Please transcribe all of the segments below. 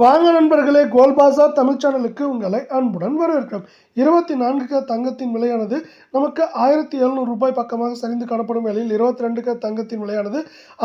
வாங்க நண்பர்களே கோல்பாசா தமிழ் சேனலுக்கு உங்களை அன்புடன் வரவேற்கிறோம். இருபத்தி நான்கு க தங்கத்தின் விலையானது நமக்கு ஆயிரத்தி எழுநூறு ரூபாய் பக்கமாக சரிந்து காணப்படும் வேளையில் இருபத்தி ரெண்டு க தங்கத்தின் விலையானது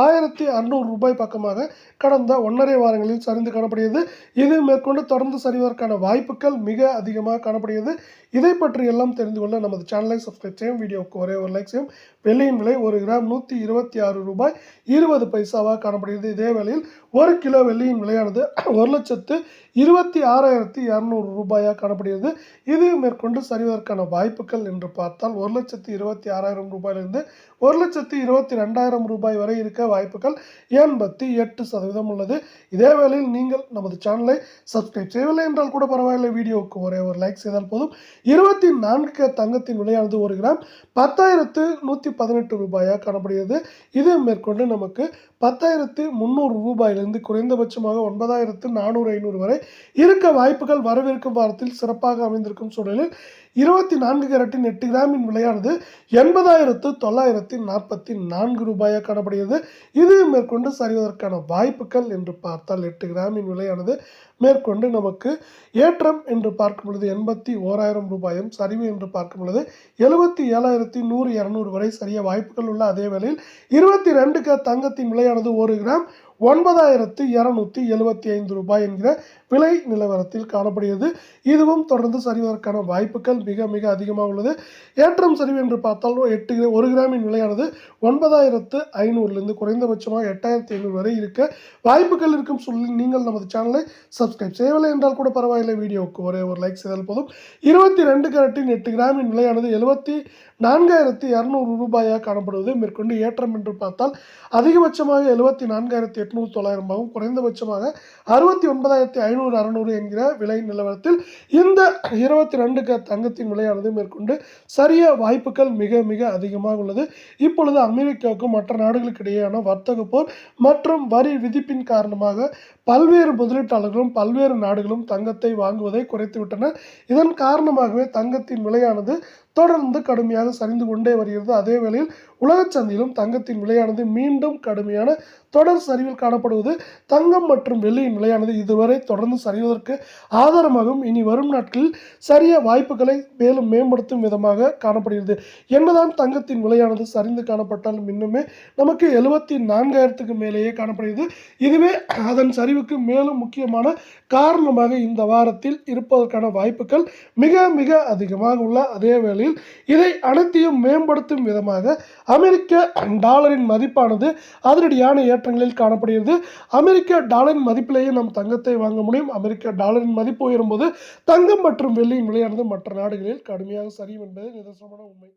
ஆயிரத்தி அறுநூறு ரூபாய் பக்கமாக கடந்த ஒன்றரை வாரங்களில் சரிந்து காணப்படுகிறது. இது மேற்கொண்டு தொடர்ந்து சரிவதற்கான வாய்ப்புகள் மிக அதிகமாக காணப்படுகிறது. இதை பற்றி எல்லாம் தெரிந்து கொள்ள நமது சேனலை சப்ஸ்கிரைப் செய்யும் வீடியோவுக்கு ஒரே ஒரு லைக் செய்யும் வெள்ளியின் விலை ஒரு கிராம் நூற்றி இருபத்தி ஆறு ரூபாய் இருபது பைசாவாக காணப்படுகிறது. இதே வேளையில் ஒரு கிலோ வெள்ளியின் விலையானது ஒரு லட்சம் லட்சத்து இருபத்தி ஆறாயிரத்தி இரநூறு ரூபாயாக காணப்படுகிறது. இது மேற்கொண்டு சரிவதற்கான வாய்ப்புகள் என்று பார்த்தால் ஒரு லட்சத்து இருபத்தி ஆறாயிரம் ரூபாயிலிருந்து ஒரு லட்சத்து இருபத்தி ரெண்டாயிரம் ரூபாய் வரை இருக்க வாய்ப்புகள் எண்பத்தி எட்டு சதவீதம் உள்ளது. இதே வேளையில் நீங்கள் நமது சேனலை சப்ஸ்கிரைப் செய்யவில்லை என்றால் கூட பரவாயில்லை. வீடியோவுக்கு ஒரே ஒரு லைக் செய்தால் போதும். இருபத்தி நான்கு தங்கத்தின் விலையானது ஒரு கிராம் பத்தாயிரத்து நூற்றி பதினெட்டு ரூபாயாக காணப்படுகிறது. இது மேற்கொண்டு நமக்கு பத்தாயிரத்து முந்நூறு ரூபாயிலிருந்து குறைந்தபட்சமாக ஒன்பதாயிரத்து நானூறு ஐநூறு வரை இருக்க வாய்ப்புகள் வரவிருக்கும் வாரத்தில் சிறப்பாக அமைந்திருக்கும் சூழலில் இருபத்தி நான்கு கேரட்டின் எட்டு கிராமின் விலையானது எண்பதாயிரத்து தொள்ளாயிரத்தி நாற்பத்தி நான்கு ரூபாயாக காணப்படுகிறது. இது மேற்கொண்டு சரிவதற்கான வாய்ப்புகள் என்று பார்த்தால் எட்டு கிராமின் விலையானது மேற்கொண்டு நமக்கு ஏற்றம் என்று பார்க்கும் பொழுது எண்பத்தி ஓராயிரம் ரூபாயும் சரிவு என்று பார்க்கும் பொழுது எழுபத்தி ஏழாயிரத்தி நூறு இரநூறு வரை சரிய வாய்ப்புகள் உள்ள அதே வேளையில் இருபத்தி ரெண்டு க தங்கத்தின் விலையானது ஒரு கிராம் ஒன்பதாயிரத்து இரநூத்தி எழுபத்தி ஐந்து ரூபாய் என்கிற விலை நிலவரத்தில் காணப்படுகிறது. இதுவும் தொடர்ந்து சரிவதற்கான வாய்ப்புகள் மிக மிக அதிகமாக உள்ளது. ஏற்றம் சரிவு என்று பார்த்தால் எட்டு ஒரு கிராமின் விலையானது ஒன்பதாயிரத்து ஐநூறுலேருந்து குறைந்தபட்சமாக எட்டாயிரத்தி ஐநூறு வரை இருக்க வாய்ப்புகள் இருக்கும் சூழலில் நீங்கள் நமது சேனலை சப்ஸ்கிரைப் செய்யவில்லை என்றால் கூட பரவாயில்லை. வீடியோவுக்கு ஒரே ஒரு லைக் செய்தால் போதும். இருபத்தி ரெண்டு கேரட்டின் எட்டு கிராமின் விலையானது எழுபத்தி நான்காயிரத்தி இரநூறு ரூபாயாக காணப்படுவது மேற்கொண்டு ஏற்றம் என்று பார்த்தால் அதிகபட்சமாக எழுபத்தி நான்காயிரத்தி எட்நூறு தொள்ளாயிரமாகவும் குறைந்தபட்சமாக அறுபத்தி ஒன்பதாயிரத்தி ஐநூறு அறநூறு என்கிற விலை நிலவரத்தில் இந்த இருபத்தி ரெண்டு க தங்கத்தின் விலையானது மேற்கொண்டு சரிய வாய்ப்புகள் மிக மிக அதிகமாக உள்ளது. இப்பொழுது அமெரிக்காவுக்கும் மற்ற நாடுகளுக்கு இடையேயான வர்த்தக போர் மற்றும் வரி விதிப்பின் காரணமாக பல்வேறு முதலீட்டாளர்களும் பல்வேறு நாடுகளும் தங்கத்தை வாங்குவதை குறைத்துவிட்டனர். இதன் காரணமாகவே தங்கத்தின் விலையானது தொடர்ந்து கடுமையாக சரிந்து கொண்டே வருகிறது. அதே வேளையில் உலகச் சந்தையிலும் தங்கத்தின் விலையானது மீண்டும் கடுமையான தொடர் சரிவில் காணப்படுவது தங்கம் மற்றும் வெள்ளியின் விலையானது இதுவரை தொடர்ந்து சரிவதற்கு ஆதாரமாகவும் இனி வரும் நாட்களில் சரிய வாய்ப்புகளை மேலும் மேம்படுத்தும் விதமாக காணப்படுகிறது. என்னதான் தங்கத்தின் விலையானது சரிந்து காணப்பட்டாலும் இன்னுமே நமக்கு எழுபத்தி நான்காயிரத்துக்கு மேலேயே காணப்படுகிறது. இதுவே அதன் சரிவுக்கு மேலும் முக்கியமான காரணமாக இந்த வாரத்தில் இருப்பதற்கான வாய்ப்புகள் மிக மிக அதிகமாக உள்ள அதே வேளையில் இதை அனைத்தையும் மேம்படுத்தும் விதமாக அமெரிக்க டாலரின் மதிப்பானது அதிரடியான ஏற்றங்களில் காணப்படுகிறது. அமெரிக்க டாலரின் மதிப்பிலேயே நாம் தங்கத்தை வாங்க முடியும். அமெரிக்க டாலரின் மதிப்பு உயரும்போது தங்கம் மற்றும் வெள்ளியின் விலையானது மற்ற நாடுகளில் கடுமையாக சரியும் என்பது நிதர்சனமான உண்மை.